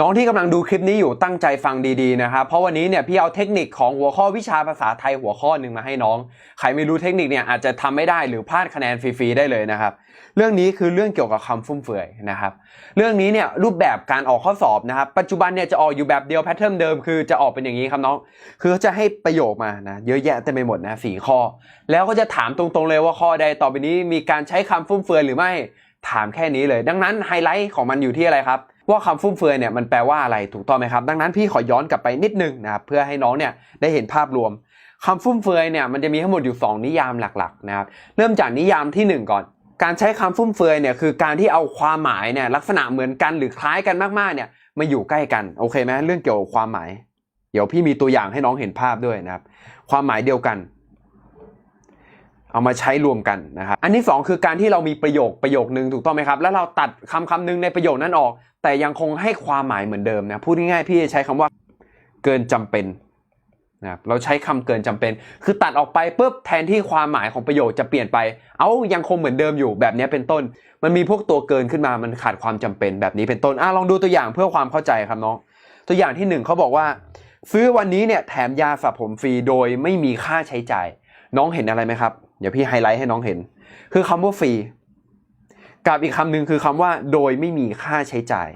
น้องที่กำลังดูคลิปนี้อยู่ตั้งใจฟังดีๆนะครับเพราะวันนี้เนี่ยพี่เอาเทคนิคของหัวข้อวิชาภาษาไทยหัวข้อหนึ่งมาให้น้อง ใครไม่รู้เทคนิคเนี่ยอาจจะทำไม่ได้หรือพลาดคะแนนฟรีๆได้เลยนะครับ เรื่องนี้คือเรื่องเกี่ยวกับคำฟุ่มเฟือยนะครับ เรื่องนี้เนี่ยรูปแบบการออกข้อสอบนะครับ ปัจจุบันเนี่ยจะออกอยู่แบบเดียวแพทเทิร์นเดิมคือจะออกเป็นอย่างนี้ครับน้อง คือเขาจะให้ประโยคมานะเยอะแยะเต็มไปหมดนะสี่ข้อ แล้วก็จะถามตรงๆเลยว่าข้อใดต่อไปนี้มีการใช้คำฟุ่มเฟือยหรือไม่ถามแค่นี้เลย ดังนั้นไฮไลท์ของมันอยู่ที่อะไรครับ ว่าคำฟุ่มเฟือยเนี่ยมันแปลว่าอะไรถูกต้องไหมครับ ดังนั้นพี่ขอย้อนกลับไปนิดนึงนะครับเพื่อให้น้องเนี่ยได้เห็นภาพรวมคำฟุ่มเฟือยเนี่ยมันจะมีทั้งหมดอยู่ 2 นิยามหลักๆนะครับเริ่มจากนิยามที่ 1 ก่อน การใช้คำฟุ่มเฟือยเนี่ยคือการที่เอาความหมายเนี่ยลักษณะเหมือนกันหรือคล้ายกันมากๆเนี่ยมาอยู่ใกล้กันโอเคไหมเรื่องเกี่ยวกับความหมาย เดี๋ยวพี่มีตัวอย่างให้น้องเห็นภาพด้วยนะครับความหมายเดียวกัน เอามาใช้รวมกันนะครับ อันที่สองคือการที่เรามีประโยคประโยคนึงถูกต้องไหมครับ แล้วเราตัดคำคำหนึงในประโยคนั้นออก แต่ยังคงให้ความหมายเหมือนเดิมนะ พูดง่ายๆพี่จะใช้คำว่าเกินจำเป็นนะครับเราใช้คำเกินจำเป็น คือตัดออกไปปุ๊บแทนที่ความหมายของประโยคจะเปลี่ยนไป เอายังคงเหมือนเดิมอยู่แบบนี้เป็นต้น มันมีพวกตัวเกินขึ้นมา มันขาดความจำเป็นแบบนี้เป็นต้น อะลองดูตัวอย่างเพื่อความเข้าใจครับน้อง ตัวอย่างที่หนึ่งเขาบอกว่า ซื้อวันนี้เนี่ยแถมยาสระผมฟรีโดยไม่มีค่าใช้จ่าย น้องเห็นอะไรไหมครับ เดี๋ยวพี่ไฮไลท์ให้น้องเห็น คือคำว่าฟรี กับอีกคำหนึ่งคือคำว่า โดยไม่มีค่าใช้จ่าย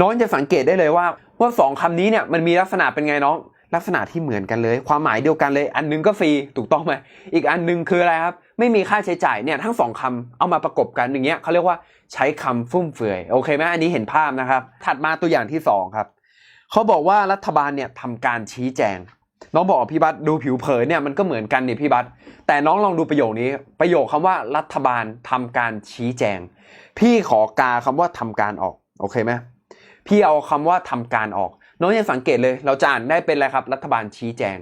น้องจะสังเกตได้เลยว่าว่าสองคำนี้เนี่ยมันมีลักษณะเป็นไงน้องลักษณะที่เหมือนกันเลย ความหมายเดียวกันเลย อันหนึงก็ฟรีถูกต้องไหมอีกอันหนึงคืออะไรครับ ไม่มีค่าใช้จ่ายเนี่ยทั้งสองคำเอามาประกบกันอย่างเงี้ยเขาเรียกว่าใช้คำฟุ่มเฟือยโอเคไหมอันนี้เห็นภาพนะครับ ถัดมาตัวอย่างที่สองครับเขาบอกว่ารัฐบาลเนี่ยทำการชี้แจง น้องบอกพี่บัสดูผิวเผินเนี่ยมันก็เหมือนกันเนี่ยพี่บัสแต่น้องลองดูประโยคนี้ ประโยคคำว่ารัฐบาลทำการชี้แจง พี่ขอกาคำว่าทำการออกโอเคไหมพี่เอาคำว่าทำการออก น้องยังสังเกตเลย เราจะอ่านได้เป็นอะไรครับ รัฐบาลชี้แจง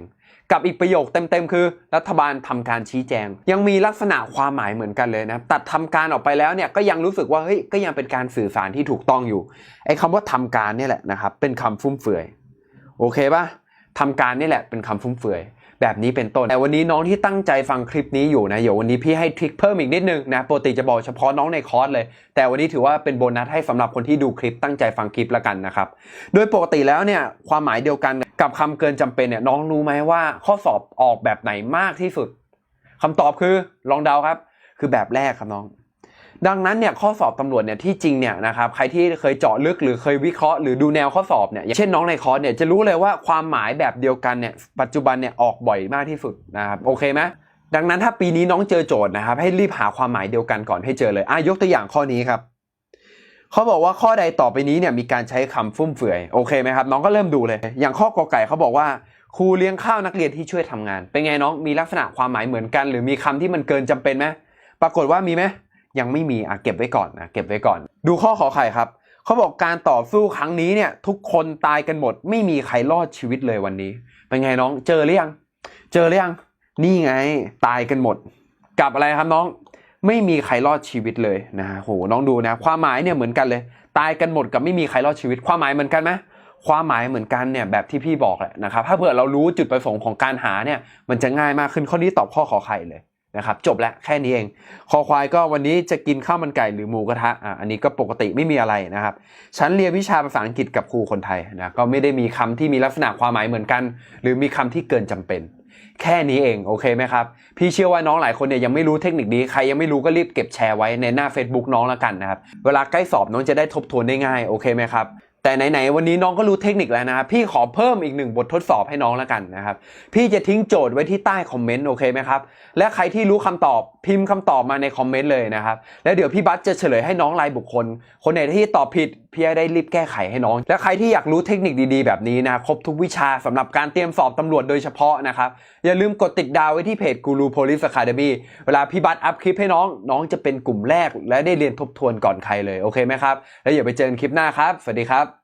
กับอีกประโยคเต็มๆ คือ รัฐบาลทำการชี้แจง ยังมีลักษณะความหมายเหมือนกันเลยนะตัดทำการออกไปแล้วเนี่ยก็ยังรู้สึกว่าเฮ้ยก็ยังเป็นการสื่อสารที่ถูกต้องอยู่ไอ้คำว่าทำการเนี่ยแหละนะครับเป็นคำฟุ่มเฟือยโอเคปะ ทำการนี่แหละเป็นคำฟุ่มเฟือยแบบนี้เป็นต้น แต่วันนี้น้องที่ตั้งใจฟังคลิปนี้อยู่นะเดี๋ยววันนี้พี่ให้ทริคเพิ่มอีกนิดนึงนะปกติจะบอกเฉพาะน้องในคอร์สเลย แต่วันนี้ถือว่าเป็นโบนัสให้สำหรับคนที่ดูคลิปตั้งใจฟังคลิปละกันนะครับ โดยปกติแล้วเนี่ยความหมายเดียวกันกับคำเกินจำเป็นเนี่ยน้องรู้ไหมว่าข้อสอบออกแบบไหนมากที่สุดคำตอบคือลองเดาครับ คือแบบแรกครับน้อง ดังนั้นเนี่ยข้อสอบตำรวจเนี่ยที่จริงเนี่ยนะครับใครที่เคยเจาะลึกหรือเคยวิเคราะห์หรือดูแนวข้อสอบเนี่ยเช่นน้องในคอร์สเนี่ยจะรู้เลยว่าความหมายแบบเดียวกันเนี่ยปัจจุบันเนี่ยออกบ่อยมากที่สุดนะครับโอเคไหมดังนั้นถ้าปีนี้น้องเจอโจทย์นะครับให้รีบหาความหมายเดียวกันก่อนให้เจอเลยอะยกตัวอย่างข้อนี้ครับเขาบอกว่าข้อใดต่อไปนี้เนี่ยมีการใช้คำฟุ่มเฟือยโอเคไหมครับน้องก็เริ่มดูเลย อย่างข้อกอไก่เขาบอกว่าครูเลี้ยงข้าวนักเรียนที่ช่วยทำงาน เป็นไงน้องมีลักษณะความหมายเหมือนกัน หรือมีคำที่มันเกินจำเป็นไหมปรากฏว่ามีไหม ยังไม่มีอะเก็บไว้ก่อนนะเก็บไว้ก่อน ดูข้อขอไข่ครับเขาบอกการต่อสู้ครั้งนี้เนี่ย ทุกคนตายกันหมด ไม่มีใครรอดชีวิตเลยวันนี้ เป็นไงน้องเจอหรือยัง เจอหรือยัง นี่ไงตายกันหมด กับอะไรครับน้องไม่มีใครรอดชีวิตเลยนะโหน้องดูนะ ความหมายเนี่ยเหมือนกันเลย ตายกันหมดกับไม่มีใครรอดชีวิต ความหมายเหมือนกันไหมความหมายเหมือนกันเนี่ยแบบที่พี่บอกแหละนะครับ ถ้าเผื่อเรารู้จุดประสงค์ของการหาเนี่ย มันจะง่ายมากขึ้นข้อนี้ตอบข้อขอไข่เลย นะครับจบแล้วแค่นี้เอง คอควายก็วันนี้จะกินข้าวมันไก่หรือหมูกระทะอะอันนี้ก็ปกติไม่มีอะไรนะครับฉันเรียนวิชาภาษาอังกฤษกับครูคนไทยนะก็ไม่ได้มีคำที่มีลักษณะความหมายเหมือนกัน หรือมีคำที่เกินจำเป็น แค่นี้เองโอเคไหมครับ พี่เชื่อว่าน้องหลายคนเนี่ยยังไม่รู้เทคนิคนี้ใครยังไม่รู้ก็รีบเก็บแชร์ไว้ในหน้า Facebook น้องละกันนะครับเวลาใกล้สอบน้องจะได้ทบทวนได้ง่ายโอเคไหมครับ แต่ไหนๆวันนี้น้องก็รู้เทคนิคแล้วนะครับพี่ขอเพิ่มอีกหนึ่งบททดสอบให้น้องแล้วกันนะครับพี่จะทิ้งโจทย์ไว้ที่ใต้คอมเมนต์โอเคไหมครับและใครที่รู้คำตอบพิมพ์คำตอบมาในคอมเมนต์เลยนะครับแล้วเดี๋ยวพี่บัสจะเฉลยให้น้องรายบุคคล คนไหนที่ตอบผิด พี่จะได้รีบแก้ไขให้น้อง และใครที่อยากรู้เทคนิคดีๆ แบบนี้นะครบทุกวิชาสำหรับการเตรียมสอบตำรวจโดยเฉพาะนะครับ อย่าลืมกดติดดาวไว้ที่เพจกูรูโพลิสอะคาเดมีเวลาพี่บัสอัพคลิปให้น้อง น้องจะเป็นกลุ่มแรก และได้เรียนทบทวนก่อนใครเลย โอเคไหมครับ แล้วอย่าไปเจอกันคลิปหน้าครับ สวัสดีครับ